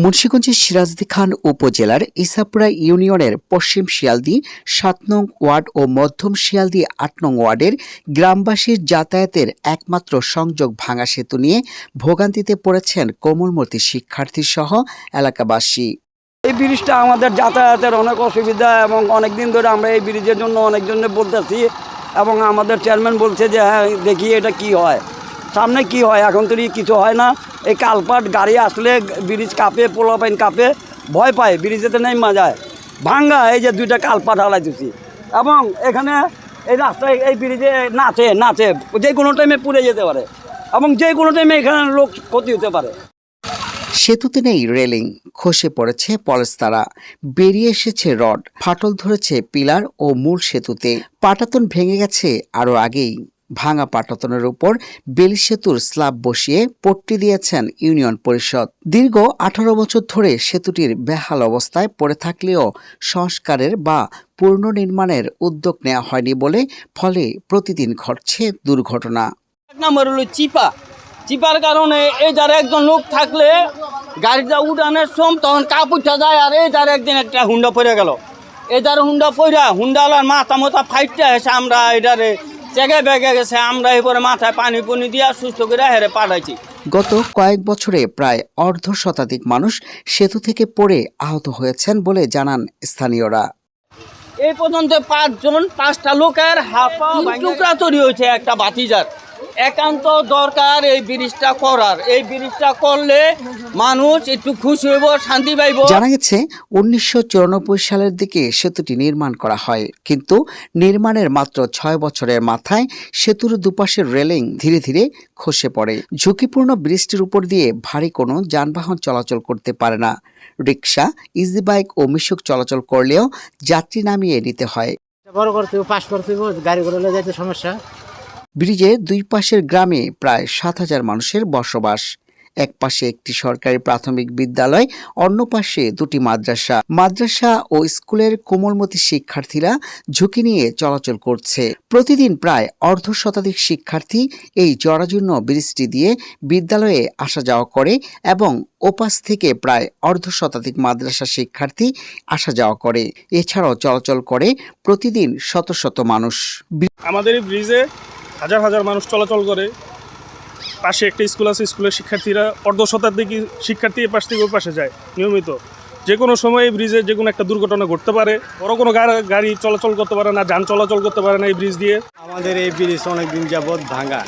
মুন্সিগঞ্জের সিরাজদি খান উপজেলার ইসাপুরা ইউনিয়নের পশ্চিম শিয়ালদি, সাত নং ওয়ার্ড ও মধ্যম শিয়ালদি, আট নং ওয়ার্ডের গ্রামবাসীর যাতায়াতের একমাত্র সংযোগ ভাঙা সেতু নিয়ে ভোগান্তিতে পড়েছেন কোমলমতি শিক্ষার্থী সহ এলাকাবাসী। এই ব্রিজটা আমাদের যাতায়াতের অনেক অসুবিধা এবং অনেক দিন ধরে আমরা এই ব্রিজের জন্য অনেকজনে বলতেছি এবং আমাদের চেয়ারম্যান বলছে যে হ্যাঁ দেখি এটা কি হয়। সামনে কি হয়? এখন তো কিছু হয় না। এই কালপাট গাড়ি আসলে ব্রিজ কাঁপে পোলাপাইন কাঁপে, ভয় পায় ব্রিজেতে নেই যায় ভাঙ্গা, এই যে দুইটা কালপাট হালাইতেছি এবং এখানে এই রাস্তায় এই ব্রিজে নাচে নাচে, যে কোনো টাইমে পুড়ে যেতে পারে। এবং যে কোনো টাইমে এখানে লোক ক্ষতি হতে পারে। সেতুতে নেই রেলিং, খসে পড়েছে পলস্তারা বেরিয়ে এসেছে রড, ফাটল ধরেছে পিলার ও মূল সেতুতে। পাটাতন ভেঙে গেছে আরও আগেই। ভাঙা পাটাতনের উপর বেলি সেতুর স্ল্যাব বসিয়ে পট্টি দিয়েছেন ইউনিয়ন পরিষদ। দীর্ঘ আঠারো বছর ধরে সেতুটির বেহাল অবস্থায় পড়ে থাকলেও সংস্কারের বা পুনর্নির্মাণের উদ্যোগ নেওয়া হয়নি বলে ফলে প্রতিদিন ঘটছে দুর্ঘটনা। এক নম্বর হলো চিপা। চিপার কারণে এই যার একজন লোক থাকলে গাড়িটা উঠানের সম তখন কাপুরটা যায় আর এই যার একদিন একটা হুন্ডা পড়ে গেল। এই যারা হুন্ডা পড়া হুন্ডালার মাথা মাথা ফাইটটা এসে আমরা এটারে চেগে বেগে গেছে আমরা এরপরে মাথায় পানি পুনি দিয়ে সুস্থ করে হেরে পাঠাইছি। গত কয়েক বছরে প্রায় অর্ধ শতাধিক মানুষ সেতু থেকে পড়ে আহত হয়েছেন বলে জানান স্থানীয়রা। এই পর্যন্ত পাঁচজন পাঁচটা লোকের হাফা টুকরা তৈরি হয়েছে একটা বাতিজার একান্ত দরকার এই ব্রিজটা করার। এই ব্রিজটা করলে মানুষ একটু খুশি হইব শান্তি পাইব। জানা গেছে উনিশশো সালের দিকে সেতুটি নির্মাণ করা হয়। কিন্তু নির্মাণের মাত্র ছয় বছরের মাথায় সেতুর দুপাশের রেলিং ধীরে ধীরে খসে পড়ে। ঝুঁকিপূর্ণ ব্রিজটির উপর দিয়ে ভারী কোনো যানবাহন চলাচল করতে পারে না। রিক্সা ইজি বাইক ও মিশুক চলাচল করলেও যাত্রী নামিয়ে নিতে হয়। বড় করতে পাশ করতে গাড়ি ঘোড়া যাইতে সমস্যা। ব্রিজের দুই পাশের গ্রামে প্রায় সাত হাজার মানুষের বসবাস। এক পাশে একটি সরকারি প্রাথমিক বিদ্যালয়, অন্য পাশে দুটি মাদ্রাসা। মাদ্রাসা ও স্কুলের কোমলমতি শিক্ষার্থীরা ঝুঁকি নিয়ে চলাচল করছে। প্রতিদিন প্রায় অর্ধ শতাধিক শিক্ষার্থী এই জরাজীর্ণ ব্রিজটি দিয়ে বিদ্যালয়ে আসা যাওয়া করে এবং ওপাশ থেকে প্রায় অর্ধ শতাধিক মাদ্রাসা শিক্ষার্থী আসা যাওয়া করে। এছাড়াও চলাচল করে প্রতিদিন শত শত মানুষ। আমাদের ব্রিজে হাজার হাজার মানুষ চলাচল করে। পাশে একটা স্কুল আছে, স্কুলের শিক্ষার্থীরা অর্ধ শতাধিক শিক্ষার্থী পাশ থেকে ওই পাশে যায়, নিয়মিত। যে কোনো সময় এই ব্রিজে যে কোনো একটা দুর্ঘটনা ঘটতে পারে, বড় কোনো গাড়ি চলাচল করতে পারে না, যান চলাচল করতে পারে না এই ব্রিজ দিয়ে। আমাদের এই ব্রিজ অনেক দিন যাবৎ ভাঙা।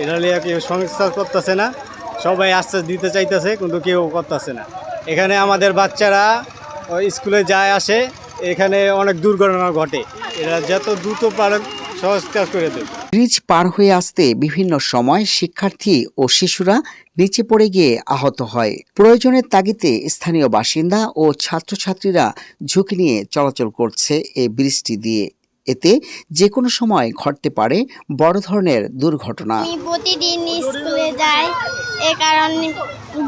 এটা নিয়ে কেউ সংস্কার করতেছে না, সবাই আশ্বাস দিতে চাইতেছে, কিন্তু কেউ করতেছে না। এখানে আমাদের বাচ্চারা স্কুলে যায়, আসে, এখানে অনেক দুর্ঘটনা ঘটে। এরা যত দ্রুত পারে সংস্কার করে দেবে। ব্রিজ পার হয়ে আসতে বিভিন্ন সময় শিক্ষার্থী ও শিশুরা নিচে পড়ে গিয়ে আহত হয়। প্রয়োজনের তাগিদে স্থানীয় বাসিন্দা ও ছাত্রছাত্রীরা ঝুঁকি নিয়ে চলাচল করছে এই ব্রিজটি দিয়ে। এতে যে কোনো সময় ঘটতে পারে বড় ধরনের দুর্ঘটনা। আমি প্রতিদিন স্কুলে যাই এ কারণে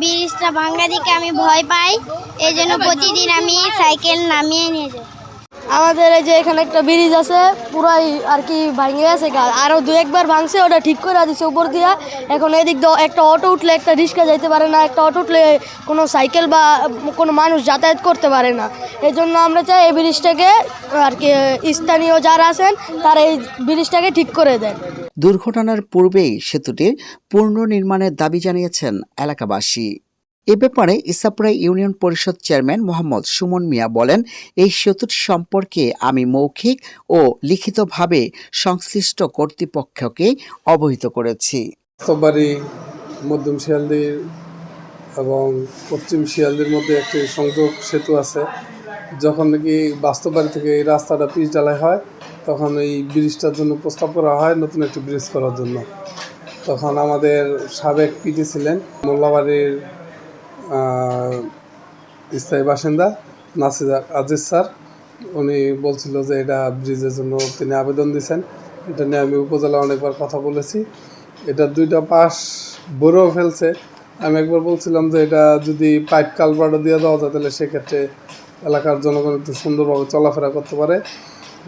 ব্রিজটা ভাঙ্গা দিকে আমি ভয় পাই। এই জন্য প্রতিদিন আমি সাইকেল নামিয়ে নিয়ে যাই। আমাদের এই যে এখানে একটা ব্রিজ আছে, পুরাই আর কি ভাঙে গেছে গা। আরও দু একবার ভাঙছে, ওটা ঠিক করে দিছে উপর দিয়া। এখন এদিক দিয়ে একটা অটো উঠলে একটা রিক্সা যাইতে পারে না, একটা অটো উঠলে কোনো সাইকেল বা কোনো মানুষ যাতায়াত করতে পারে না। এই জন্য আমরা চাই এই ব্রিজটাকে আর কি, স্থানীয় যারা আছেন, তারা এই ব্রিজটাকে ঠিক করে দেন। দুর্ঘটনার পূর্বেই সেতুটির পুনর্নির্মাণের দাবি জানিয়েছেন এলাকাবাসী। এ ব্যাপারে ইসাপুরা ইউনিয়ন পরিষদ চেয়ারম্যান মোহাম্মদ সুমন মিয়া বলেন, এই সেতুটি সম্পর্কে আমি মৌখিক ও লিখিতভাবে সংশ্লিষ্ট কর্তৃপক্ষকে অবহিত করেছি। মধ্যম শিয়ালদির এবং পশ্চিম শিয়ালদির মধ্যে একটি সংযোগ সেতু আছে, যখন নাকি বাস্তববাড়ি থেকে এই রাস্তাটা পিচ ঢালাই হয়, তখন এই ব্রিজটার জন্য প্রস্তাব করা হয় নতুন একটি ব্রিজ করার জন্য। তখন আমাদের সাবেক পিটি ছিলেন, মোল্লাবাড়ির স্থায়ী বাসিন্দা, নাসির আজিজ স্যার। উনি বলছিল যে এটা ব্রিজের জন্য তিনি আবেদন দিয়েছেন। এটা নিয়ে আমি উপজেলা অনেকবার কথা বলেছি। এটা দুইটা পাশ বড়েও ফেলছে। আমি একবার বলছিলাম যে এটা যদি পাইপ কালভার্টও দিয়ে দেওয়া যায়, তাহলে সেক্ষেত্রে এলাকার জনগণ একটু সুন্দরভাবে চলাফেরা করতে পারে।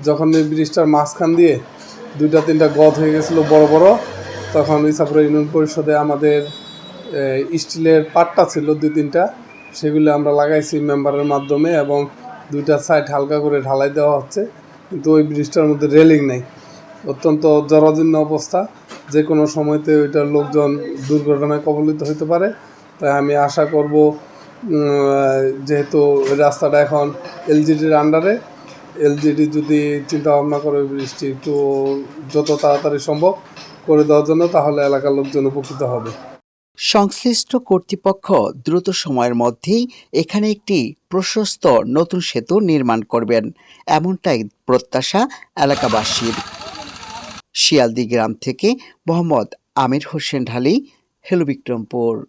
যখন এই ব্রিজটার মাঝখান দিয়ে দুইটা, তিনটা গদ হয়ে গেছিল বড় বড়, তখন ইসাপুরা ইউনিয়ন পরিষদে আমাদের স্টিলের পাট্টা ছিল দুই তিনটা, সেগুলো আমরা লাগাইছি মেম্বারের মাধ্যমে এবং দুইটা সাইড হালকা করে ঢালাই দেওয়া হচ্ছে, কিন্তু ওই ব্রিজটার মধ্যে রেলিং নেই। অত্যন্ত জরাজীর্ণ অবস্থা যে কোনো সময়তে ওইটার লোকজন দুর্ঘটনায় কবলিত হতে পারে। তাই আমি আশা করব যেহেতু ওই রাস্তাটা এখন এলজিডির আন্ডারে এলজিডি যদি চিন্তা ভাবনা করে বৃষ্টি একটু যত তাড়াতাড়ি সম্ভব করে দেওয়ার জন্য, তাহলে এলাকার লোকজন উপকৃত হবে। সংশ্লিষ্ট কর্তৃপক্ষ দ্রুত সময়ের মধ্যেই এখানে একটি প্রশস্ত নতুন সেতু নির্মাণ করবেন। এমনটাই প্রত্যাশা এলাকাবাসীর। শিয়ালদি গ্রাম থেকে মোহাম্মদ আমির হোসেন ঢালি, হেলো বিক্রমপুর।